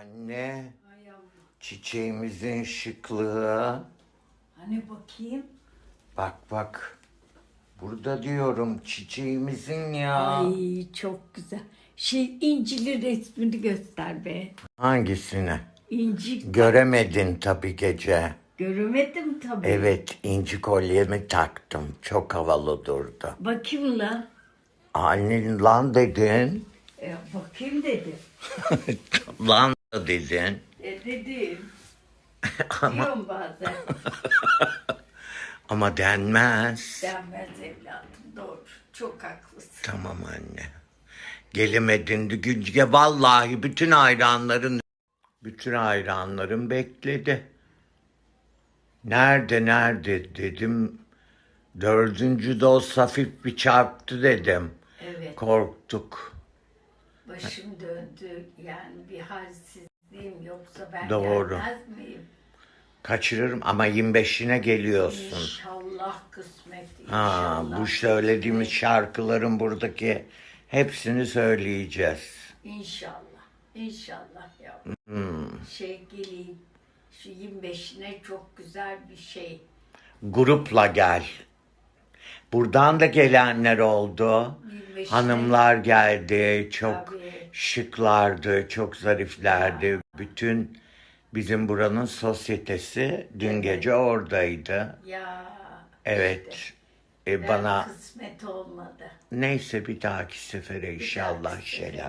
Anne, çiçeğimizin şıklığı. Hani bakayım. Bak bak. Burada diyorum çiçeğimizin ya. Ay çok güzel. Şey incili resmini göster be. Hangisini? İnci Göremedin tabii gece. göremedim tabii. Evet, inci kolyemi taktım. Çok havalı durdu. Bakayım lan. Annen lan dedin. E, bakayım dedi. lan dedin. E dedim. Diyorum bazen. Ama denmez. Denmez evladım doğru. Çok haklısın. Tamam anne. Gelemedin Günce vallahi bütün hayranların bütün hayranlarım bekledi. Nerede nerede dedim. Dördüncü doz hafif bir çarptı dedim. Evet. Korktuk. Başım döndü. Yani bir halsizliğim yoksa ben Doğru. gelmez miyim? Kaçırırım ama 25'ine geliyorsun. İnşallah kısmet. Ha, inşallah bu söylediğimiz şarkıların buradaki hepsini söyleyeceğiz. İnşallah. İnşallah yavrum. Hmm. Şey geleyim. Şu 25'ine çok güzel bir şey. Grupla gel. Buradan da gelenler oldu. 25'ine Hanımlar geldi. Çok Tabii. şıklardı, çok zariflerdi. Bütün bizim buranın sosyetesi dün gece oradaydı. Ya Evet. işte, E, ben bana kısmet olmadı. neyse bir dahaki sefere inşallah dahaki sefere. şeyler.